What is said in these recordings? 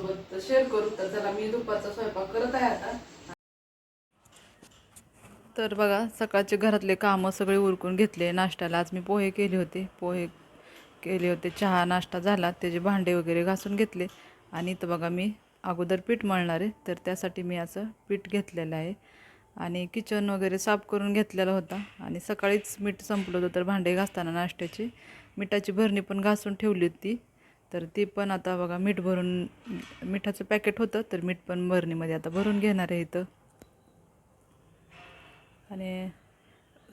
तुमच्यासोबत शेअर करू तर चला मी दुपारचा स्वयंपाक करत आहे आता. तर बघा सकाळचे घरातले कामं सगळे उरकून घेतले. नाश्त्याला आज मी पोहे केले होते. पोहे केले होते चहा नाश्ता झाला. त्याचे भांडे वगैरे घासून घेतले. आणि तर बघा मी अगोदर पीठ मळणार आहे. तर त्यासाठी मी असं पीठ घेतलेलं आहे. आणि किचन वगैरे साफ करून घेतलेला होता. आणि सकाळीच मीठ संपलं होतं तर भांडे घासताना नाश्त्याची. मिठाची भरणी पण घासून ठेवली होती. तर ती पण आता बघा मीठ भरून मिठाचं पॅकेट होतं तर मीठ पण भरणीमध्ये आता भरून घेणार आहे इथं. आणि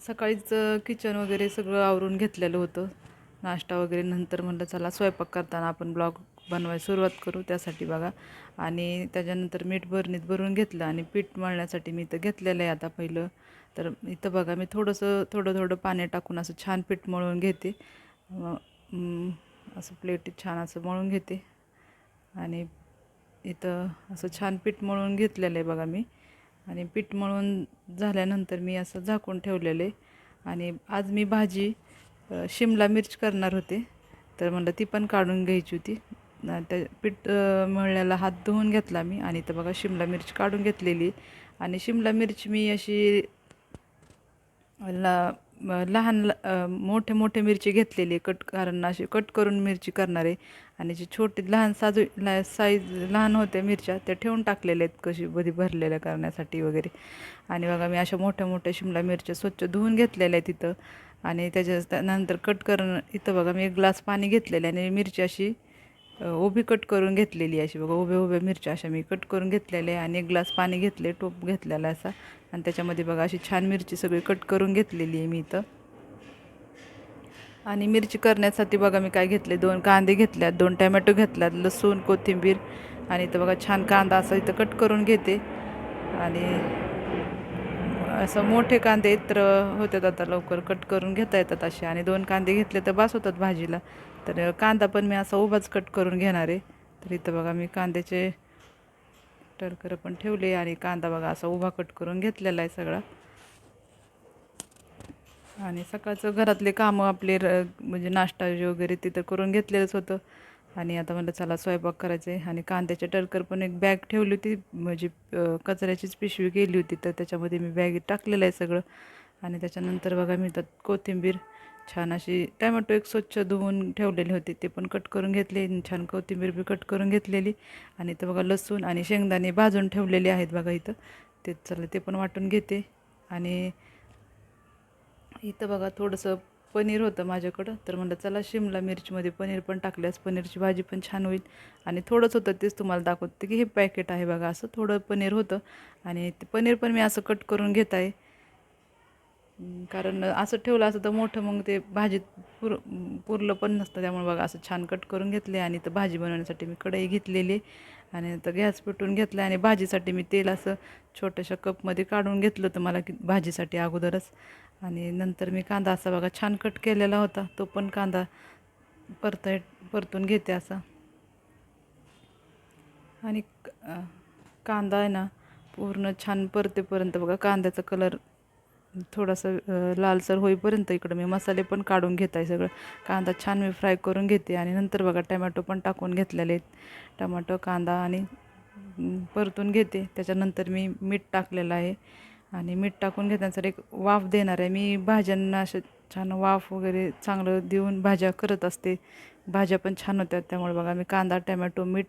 सकाळीच किचन वगैरे सगळं आवरून घेतलेलं होतं. नाश्ता वगैरे नंतर म्हटलं चला स्वयंपाक करताना आपण ब्लॉग बनवायला सुरुवात करू त्यासाठी बघा. आणि त्याच्यानंतर मीठ भरणीत भरून घेतलं आणि पीठ मळण्यासाठी मी इथं घेतलेलं आहे आता पहिलं. तर इथं बघा मी थोडंसं थोडं थोडं पाणी टाकून असं छान पीठ मळून घेते. असं प्लेटीत छान असं मळून घेते. आणि इथं असं छान पीठ मळून घेतलेलं आहे बघा मी. आणि पीठ मळून झाल्यानंतर मी असं झाकून ठेवलेलं आहे. आणि आज मी भाजी शिमला मिर्च करणार होते. तर म्हणलं ती पण काढून घ्यायची होती. त्या पीठ मळल्याला हात धुवून घेतला मी. आणि इथं बघा शिमला मिर्च काढून घेतलेली आणि शिमला मिर्च मी अशी ला लहान ल- मोठे मोठे मिरची घेतलेली कट कारण अशी कट करून मिरची करणार. आहे आणि जी छोटी लहान साजू ला साईज लहान होत्या मिरच्या त्या ठेवून टाकलेल्या आहेत कशी बधी भरलेल्या करण्यासाठी वगैरे. आणि बघा मी अशा मोठ्या मोठ्या शिमला मिरच्या स्वच्छ धुवून घेतलेल्या आहेत तिथं आणि त्याच्या नंतर कट करून इथं बघा मी एक ग्लास पाणी घेतलेलं आहे आणि मिरची अशी उभी कट करून घेतलेली अशी. बघा उभ्या उभ्या मिरच्या अशा मी कट करून घेतलेल्या आहे. आणि एक ग्लास पाणी घेतले टोप घेतलेला असा. आणि त्याच्यामध्ये बघा अशी छान मिरची सगळी कट करून घेतलेली आहे मी इथं. आणि मिरची करण्यासाठी बघा मी काय घेतले दोन कांदे घेतल्यात दोन टॅमॅटो घेतल्यात लसूण कोथिंबीर आणि इथं बघा छान कांदा असा इथं कट करून घेते. आणि असं मोठे कांदे इतर होतात आता लवकर कट करून घेता येतात असे. आणि दोन कांदे घेतले तर बास होतात भाजीला. तर कांदा पण मी असा उभाच कट करून घेणार आहे. तर इथं बघा मी कांद्याचे टरकरं पण ठेवले आणि कांदा बघा असा उभा कट करून घेतलेला आहे सगळा. आणि सकाळचं घरातले कामं आपले र म्हणजे नाश्ता वगैरे तिथं करून घेतलेलंच होतं. आणि आता म्हणलं चला स्वयंपाक करायचं आहे आणि कांद्याच्या टरकर पण एक बॅग ठेवली होती. म्हणजे कचऱ्याचीच पिशवी गेली होती. तर त्याच्यामध्ये मी बॅग टाकलेलं आहे सगळं. आणि त्याच्यानंतर बघा मी त्यात कोथिंबीर. छान अशी टॅमॅटो एक स्वच्छ धुवून ठेवलेले होते. ते पण कट करून घेतले छान कोथिंबीर बी कट करून घेतलेली. आणि इथं बघा लसूण आणि शेंगदाणे भाजून ठेवलेले आहेत बघा इथं. ते चला ते पण वाटून घेते. आणि इथं बघा थोडंसं पनीर होतं माझ्याकडं. तर म्हणलं चला शिमला मिरचीमध्ये पनीर पण टाकल्यास पनीरची भाजी पण छान होईल. आणि थोडंच होतं तेच तुम्हाला दाखवते की हे पॅकेट आहे बघा. असं थोडं पनीर होतं. आणि ते पनीर पण मी असं कट करून घेत आहे. कारण असं ठेवलं असं तर मोठं मग ते भाजीत पुर पुरलं पण नसतं. त्यामुळे बघा असं छान कट करून घेतले आणि तर भाजी बनवण्यासाठी मी कढई घेतलेली आणि तर गॅस पेटून घेतला आणि भाजीसाठी मी तेल असं छोट्याशा कपमध्ये काढून घेतलं होतं मला की भाजीसाठी अगोदरच. आणि नंतर मी कांदा असा बघा छान कट केलेला होता. तो पण कांदा परताय परतून घेते असा. आणि कांदा आहे ना पूर्ण छान परतेपर्यंत बघा कांद्याचा कलर थोडासा लालसर होईपर्यंत इकडं मी मसाले पण काढून घेत आहे सगळं. कांदा छान मी फ्राय करून घेते आणि नंतर बघा टमॅटो पण टाकून घेतलेले आहेत. टमॅटो कांदा आणि परतून घेते. त्याच्यानंतर मी मीठ टाकलेलं आहे आणि मीठ टाकून घेतल्यानंतर एक वाफ देणार आहे. मी भाज्यांना असे छान वाफ वगैरे चांगलं देऊन भाज्या करत असते. भाज्या पण छान होत्या. त्यामुळे बघा मी कांदा टमॅटो मीठ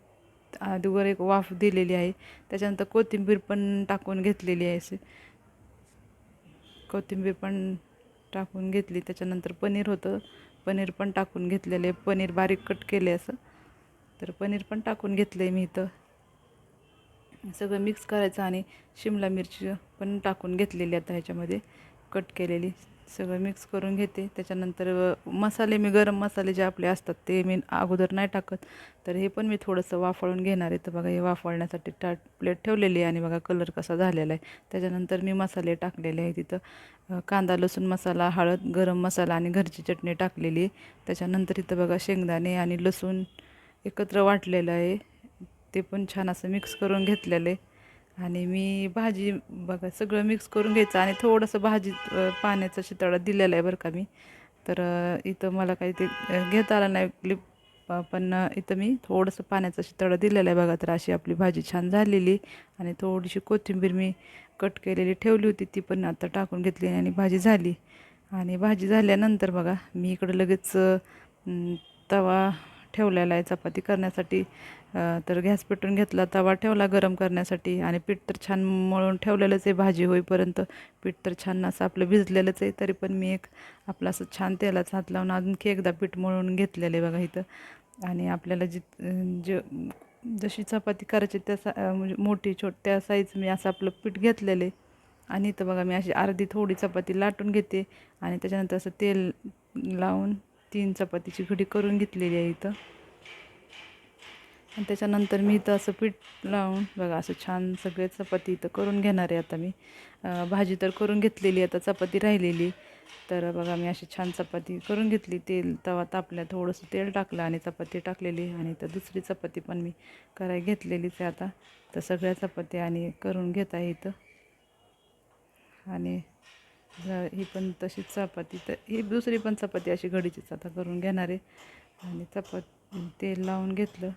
अगोदर एक वाफ दिलेली आहे. त्याच्यानंतर कोथिंबीर पण टाकून घेतलेली आहे असे कोथिंबीर पण टाकून घेतली. त्याच्यानंतर पनीर होतं. पनीर पण टाकून घेतलेले. पनीर बारीक कट केले असं. तर पनीर पण टाकून घेतलं आहे मी इथं. सगळं मिक्स करायचं आणि शिमला मिरची पण टाकून घेतलेली आता ह्याच्यामध्ये. कट केलेली. सगळं मिक्स करून घेते. त्याच्यानंतर मसाले मी गरम मसाले जे आपले असतात ते मी अगोदर नाही टाकत. तर हे पण मी थोडंसं वाफळून घेणार आहे. तर बघा हे वाफळण्यासाठी टाट प्लेट ठेवलेली आहे आणि बघा कलर कसा झालेला आहे. त्याच्यानंतर मी मसाले टाकलेले आहे तिथं. कांदा लसूण मसाला हळद गरम मसाला आणि घरची चटणी टाकलेली आहे. त्याच्यानंतर इथं बघा शेंगदाणे आणि लसूण एकत्र वाटलेलं आहे. ते पण छान असं मिक्स करून घेतलेलं आहे. आणि मी भाजी बघा सगळं मिक्स करून घ्यायचं आणि थोडंसं भाजी पाण्याचा शितळा दिलेला आहे बरं का मी. तर इथं मला काही ते घेता आलं नाही क्लिप प- पण इथं मी थोडंसं पाण्याचा शितळा दिलेला आहे बघा तर अशी आपली भाजी छान झालेली. आणि थोडीशी कोथिंबीर मी कट केलेली ठेवली होती ती पण आता टाकून घेतली आणि भाजी झाली. आणि भाजी झाल्यानंतर बघा मी इकडं लगेच तवा ठेवलेला आहे चपाती करण्यासाठी. तर गॅस पेटून घेतला तवा ठेवला गरम करण्यासाठी आणि पीठ तर छान मळून ठेवलेलंच आहे भाजी होईपर्यंत. पीठ तर छान असं आपलं भिजलेलंच आहे तरी पण मी एक आपलं असं छान तेलाचा हात लावून आणखी एकदा पीठ मळून घेतलेलं आहे बघा इथं. आणि आपल्याला जी जे जशी चपाती करायची त्या सा म्हणजे मोठी छोट त्या साईज मी असं आपलं पीठ घेतलेलं आहे. आणि इथं बघा मी अशी अर्धी थोडी चपाती लाटून घेते आणि त्याच्यानंतर असं तेल लावून तीन चपातीची घडी करून घेतलेली आहे इथं. आणि त्याच्यानंतर मी इथं असं पीठ लावून बघा असं छान सगळे चपाती इथं करून घेणार आहे आता मी. भाजी तर करून घेतलेली आता चपाती राहिलेली. तर बघा मी अशी छान चपाती करून घेतली. तेल तवा तापल्या थोडंसं तेल टाकलं आणि चपाती टाकलेली. आणि तर दुसरी चपाती पण मी कराय घेतलेलीच आहे आता. तर सगळ्या चपात्या आणि करून घेत आहे इथं. आणि ही पण तशीच चपाती. तर ही दुसरी पण चपाती अशी घडीचीच आता करून घेणार आहे. आणि चपात तेल लावून घेतलं.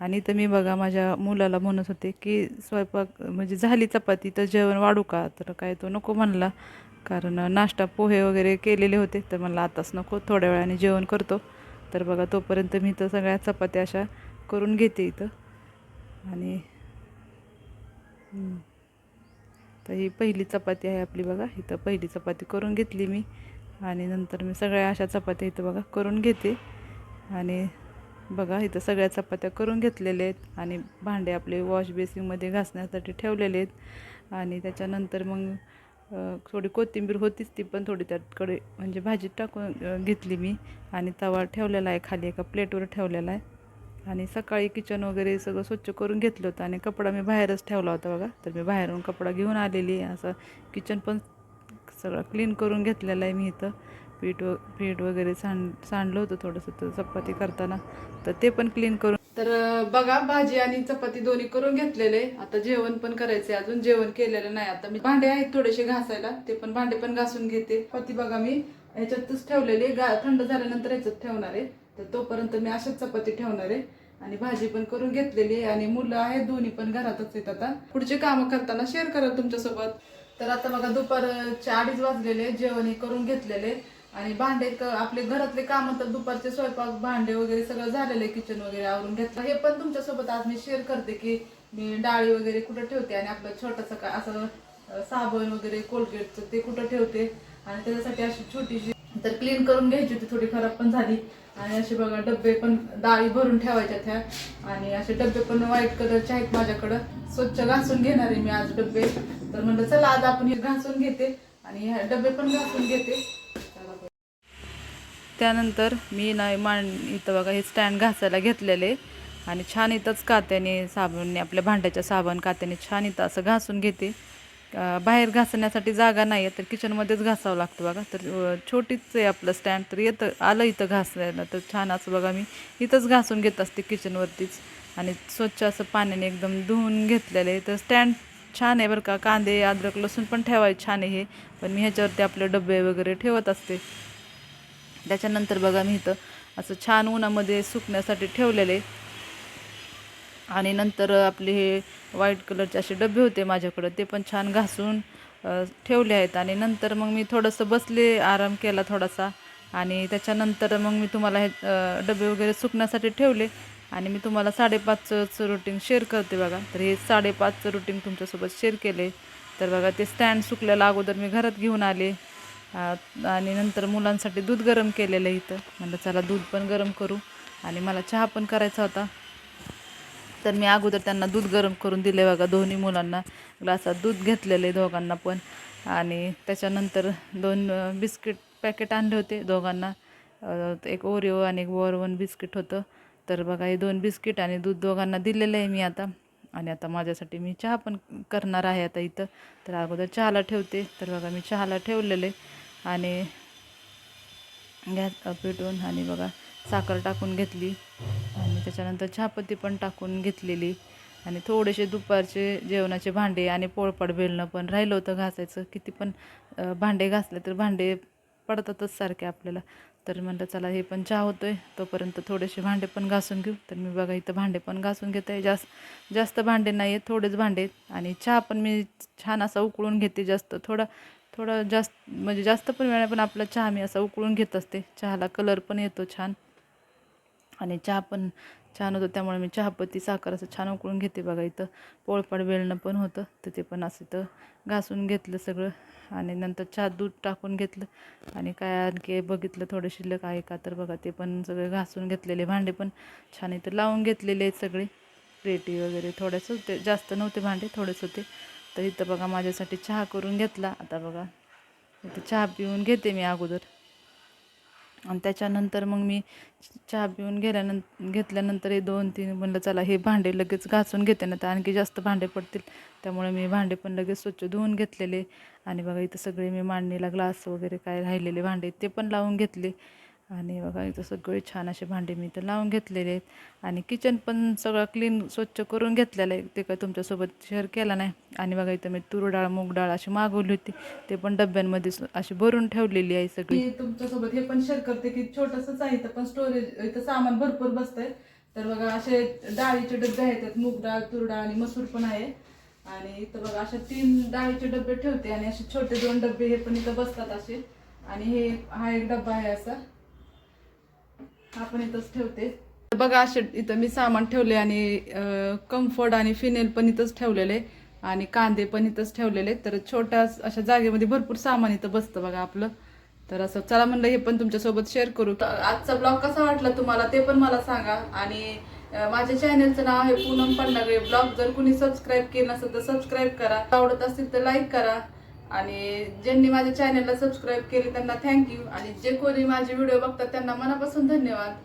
आणि इथं मी बघा माझ्या मुलाला म्हणत होते की स्वयंपाक म्हणजे झाली चपाती तर जेवण वाढू का? तर काय तो नको म्हणला. कारण नाश्ता पोहे वगैरे केलेले होते. तर म्हणलं आताच नको थोड्या वेळाने जेवण करतो. तर बघा तोपर्यंत मी तर सगळ्या चपात्या अशा करून घेते इथं. आणि तर ही पहिली चपाती आहे आपली बघा. इथं पहिली चपाती करून घेतली मी. आणि नंतर मी सगळ्या अशा चपात्या इथं बघा करून घेते. आणि बघा इथं सगळ्या चपात्या करून घेतलेल्या आहेत. आणि भांडे आपले वॉश बेसिनमध्ये घासण्यासाठी ठेवलेले आहेत. आणि त्याच्यानंतर मग थोडी कोथिंबीर होतीच ती पण थोडी त्याकडे म्हणजे भाजीत टाकून घेतली मी. आणि तवा ठेवलेला आहे खाली एका प्लेटवर ठेवलेला आहे. आणि सकाळी किचन वगैरे सगळं स्वच्छ करून घेतलं होतं आणि कपडा मी बाहेरच ठेवला होता बघा. तर मी बाहेरून कपडा घेऊन आलेली आहे. असं किचन पण सगळं क्लीन करून घेतलेलं आहे मी इथं. पीठ व पीठ वगैरे सांड सांडलं होतं थोडंसं तर चपाती करताना. तर ते पण क्लीन करून तर बघा भाजी आणि चपाती दोन्ही करून घेतलेले. आता जेवण पण करायचे अजून. जेवण केलेलं नाही. आता मी भांडे आहेत थोडेसे घासायला. ते पण भांडे पण घासून घेते. पती बघा मी ह्याच्यातच ठेवलेले गा थंड झाल्यानंतर ह्याच्यात ठेवणार आहे. तर तोपर्यंत मी अशाच चपाती ठेवणार आहे. आणि भाजी पण करून घेतलेली आहे आणि मुलं आहेत दोन्ही पण घरातच आहेत आता. पुढचे कामं करताना शेअर करा तुमच्यासोबत. तर आता बघा दुपारचे अडीच वाजलेले जेवण हे करून घेतलेले आणि भांडे आपले घरातले काम तर दुपारचे स्वयंपाक भांडे वगैरे सगळं झालेले किचन वगैरे आवरून घेतलं. हे पण तुमच्यासोबत आज मी शेअर करते की मी डाळी वगैरे कुठं ठेवते आणि आपलं छोटंसं का असं साबण वगैरे कोलगेटचं ते कुठं ठेवते. आणि त्याच्यासाठी अशी छोटीशी तर क्लीन करून घ्यायची होती थोडी खराब पण झाली. आणि असे बघा डब्बे पण डाळी भरून ठेवायच्या त्या. आणि असे डब्बे पण व्हाईट कलरचे आहेत माझ्याकडं. स्वच्छ घासून घेणार आहे मी आज डब्बे. तर म्हणलं चला आज आपण हे घासून घेते. आणि ह्या डब्बे पण घासून घेते. त्यानंतर मी नाही मांड इथं बघा हे स्टँड घासायला घेतलेले. आणि छान इथंच कात्याने साबणने आपल्या भांड्याच्या साबण कात्याने छान इथं असं घासून घेते. बाहेर घासण्यासाठी जागा नाही आहे तर किचनमध्येच घासावं लागतं बघा. तर छोटीच आहे आपलं स्टँड तर येतं आलं इथं घासायला तर छान असं बघा मी इथंच घासून घेत असते किचनवरतीच आणि स्वच्छ असं पाण्याने एकदम धुवून घेतलेलं आहे. तर स्टँड छान आहे बरं का. कांदे अद्रक लसूण पण ठेवायचे छान आहे हे. पण मी ह्याच्यावरती आपले डबे वगैरे ठेवत असते. त्याच्यानंतर बघा मी इथं असं छान उन्हामध्ये सुकण्यासाठी ठेवलेलं आहे. आणि नंतर आपले हे व्हाईट कलरचे असे डबे होते माझ्याकडं ते पण छान घासून ठेवले आहेत. आणि नंतर मग मी थोडंसं बसले आराम केला थोडासा. आणि त्याच्यानंतर मग मी तुम्हाला हे डबे वगैरे सुकण्यासाठी ठेवले. आणि मी तुम्हाला साडेपाचचं रुटीन शेअर करते बघा. तर हे साडेपाचचं रुटीन तुमच्यासोबत शेअर केले. तर बघा ते स्टँड सुकलेलं अगोदर मी घरात घेऊन आले. आणि नंतर मुलांसाठी दूध गरम केलेलं आहे इथं. म्हणलं चला दूध पण गरम करू. आणि मला चहा पण करायचा होता. तर मी अगोदर त्यांना दूध गरम करून दिले बघा दोन्ही मुलांना. ग्लासात दूध घेतलेले दोघांना पण. आणि त्याच्यानंतर दोन बिस्किट पॅकेट आणले होते दोघांना. एक ओरिओ आणि एक वॉरवन बिस्किट होतं. तर बघा हे दोन बिस्किट आणि दूध दोघांना दिलेलं आहे मी आता. आणि आता माझ्यासाठी मी चहा पण करणार आहे आता इथं. तर अगोदर चहाला ठेवते. तर बघा मी चहाला ठेवलेले आणि गॅस पेटवून आणि बघा साखर टाकून घेतली. आणि त्याच्यानंतर चहापत्ती पण टाकून घेतलेली. आणि थोडेसे दुपारचे जेवणाचे भांडे आणि पोळपाड बेलणं पण राहिलं होतं घासायचं. किती पण भांडे घासले तर भांडे पडतातच सारखे आपल्याला. तर म्हणलं चला हे पण चहा होतो आहे तोपर्यंत थोडेसे भांडे पण घासून घेऊ. तर मी बघा इथं भांडे पण घासून घेत. आहे जास्त जास्त भांडे नाही आहेत थोडेच भांडे आहेत. आणि चहा पण मी छान असा उकळून घेते जास्त. थोडा थोडा जास्त म्हणजे जास्त पण वेळा पण आपला चहा मी असा उकळून घेत असते. चहाला कलर पण येतो छान. आणि चहा पण छान होतं. त्यामुळे मी चहापत्ती साखर असं छान उकळून घेते बघा इथं. पोळपाड बेलणं पण होतं. तर ते पण असं इथं घासून घेतलं सगळं. आणि नंतर चहा दूध टाकून घेतलं. आणि काय आणखी बघितलं थोडं शिल्लक आहे का तर बघा. ते पण सगळे घासून घेतलेले. भांडे पण छान इथं लावून घेतलेले आहेत सगळे. प्लेटी वगैरे थोडेच होते. जास्त नव्हते भांडे थोडेच होते. तर इथं बघा माझ्यासाठी चहा करून घेतला. आता बघा. इथं चहा पिऊन घेते मी अगोदर. आणि त्याच्यानंतर मग मी चहा पिऊन गेल्यानंतर घेतल्यानंतर हे दोन तीन म्हणलं चला हे भांडे लगेच घासून घेते ना तर आणखी जास्त भांडे पडतील. त्यामुळे मी भांडे पण लगेच स्वच्छ धुवून घेतलेले. आणि बघा इथं सगळे मी मांडणीला ग्लास वगैरे काय राहिलेले भांडे ते पण लावून घेतले. आणि बघा इथं सगळे छान असे भांडे मी इथं लावून घेतलेले आहेत. आणि किचन पण सगळं क्लीन स्वच्छ करून घेतलेलं आहे. ते काय तुमच्यासोबत शेअर केला नाही. आणि बघा इथं मी तूर डाळ मूग डाळ अशी मागवली होती. ते पण डब्यांमध्ये अशी भरून ठेवलेली आहे सगळी. तुमच्यासोबत हे पण शेअर करते की छोटंसंच आहे. इथं पण स्टोरेज इथं सामान भरपूर बसतंय. तर बघा असे डाळीचे डबे आहेत. त्यात मूग डाळ तूर डाळ आणि मसूर पण आहे. आणि इथं बघा असे तीन डाळीचे डबे ठेवते. आणि असे छोटे दोन डबे हे पण इथं बसतात असे. आणि हे हा एक डब्बा आहे असा. आपण इथंच ठेवते. तर बघा असे इथं मी सामान ठेवले आणि कम्फर्ट आणि फिनेल पण इथंच ठेवलेले आणि कांदे पण इथंच ठेवलेले. तर छोट्या अशा जागेमध्ये भरपूर सामान इथं बसतं बघा आपलं. तर असं चला म्हणलं हे पण तुमच्यासोबत शेअर करू. आजचा ब्लॉग कसा वाटला तुम्हाला ते पण मला सांगा. आणि माझ्या चॅनलचं नाव आहे पूनम पंडागळे ब्लॉग जर कुणी सबस्क्राईब केलं नसेल तर सबस्क्राईब करा. आवडत असेल तर लाईक करा. आणि ज्यांनी माझ्या चॅनलला सबस्क्राईब केले त्यांना थँक्यू आणि जे कोणी माझे व्हिडिओ बघतात त्यांना मनापासून धन्यवाद.